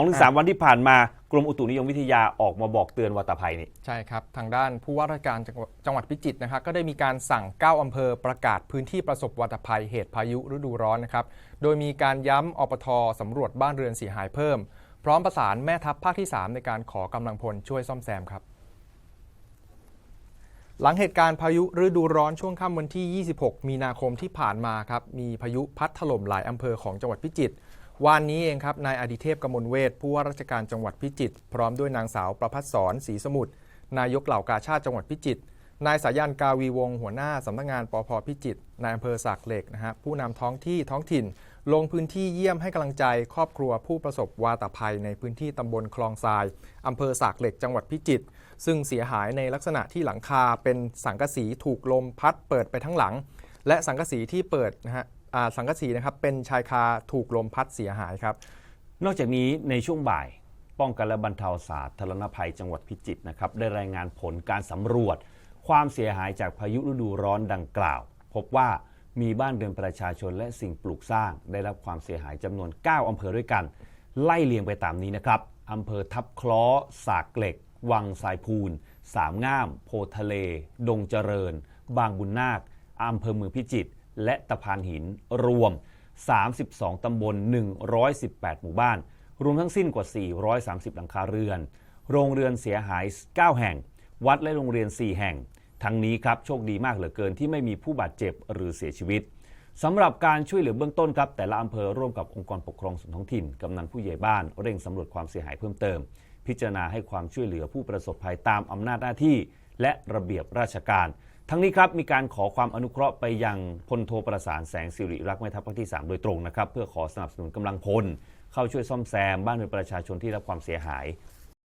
2-3วันที่ผ่านมากรมอุตุนิยมวิทยาออกมาบอกเตือนวัตภัยนี่ ใช่ครับ ทางด้านผู้ว่าราชการจังหวัดจังหวัดพิจิตรนะครับก็ได้มีการสั่ง 9 อำเภอประกาศพื้นที่ประสบวัตภัยเหตุพายุฤดูร้อนนะครับ โดยมีการย้ำอปทสำรวจบ้านเรือนเสียหายเพิ่ม พร้อมประสานแม่ทัพภาคที่ 3 ในการขอกำลังพลช่วยซ่อมแซมครับ หลังเหตุการณ์พายุฤดูร้อนช่วงค่ำวันที่ 26 มีนาคมที่ผ่านมาครับมีพายุพัดถล่มหลายอำเภอของจังหวัดพิจิตร วานนี้เองครับนายอดิเทพกมลเวทผู้ว่าราชการจังหวัดพิจิตรพร้อมด้วยนางสาวประพัฒสอนศรีสมุทรนายกเหล่ากาชาติจังหวัดพิจิตรนายสายันกาวีวงศ์หัวหน้าสำนักงานปพพิจิตรนายอำเภอสากเหล็กนะฮะผู้นำท้องที่ท้องถิ่น ลงพื้นที่เยี่ยมให้กำลังใจครอบครัวผู้ประสบวาตภัยในพื้นที่ตำบลคลองทรายอำเภอสากเหล็กจังหวัดพิจิตรซึ่งเสียหายในลักษณะที่หลังคาเป็นสังกะสีถูกลมพัดเปิดไปทั้งหลัง และสังกะสีที่เปิดนะฮะ สังกะสีนะครับเป็นชายคาถูกลมพัดเสียหายครับ นอกจากนี้ในช่วงบ่ายป้องกันและบรรเทาสาธารณภัยจังหวัดพิจิตรนะครับได้รายงานผลการสำรวจ ความเสียหายจากพายุฤดูร้อนดังกล่าว พบว่ามีบ้านเรือนประชาชนและสิ่งปลูกสร้าง ได้รับความเสียหายจำนวน 9 อำเภอด้วยกัน ไล่เลียงไปตามนี้นะครับอำเภอทับคล้อ สากเหล็ก วังสายพูน สามง่าม โพทะเล ดงเจริญ บางบุญนาคอำเภอเมืองพิจิตร และตะพานหินรวม 32 ตำบล 118 หมู่บ้าน รวมทั้งสิ้นกว่า 430 หลังคาเรือน โรงเรือนเสียหาย 9 แห่ง วัดและโรงเรียน 4 แห่ง ทั้งนี้ครับโชคดีมากเหลือเกินที่ไม่มีผู้บาดเจ็บหรือเสียชีวิตสำหรับการช่วยเหลือเบื้องต้นครับ แต่ละอำเภอร่วมกับองค์กรปกครองส่วนท้องถิ่นกำนันผู้ใหญ่บ้านเร่งสำรวจความเสียหายเพิ่มเติม พิจารณาให้ความช่วยเหลือผู้ประสบภัยตามอำนาจหน้าที่ และระเบียบราชการ ทั้งนี้ครับมีการขอความอนุเคราะห์ไปยังพลโทประสานแสงสิริรักษ์แม่ทัพภาคที่ 3 โดยตรงนะครับเพื่อขอสนับสนุนกำลังพล เข้าช่วยซ่อมแซมบ้านเรือนประชาชนที่รับความเสียหาย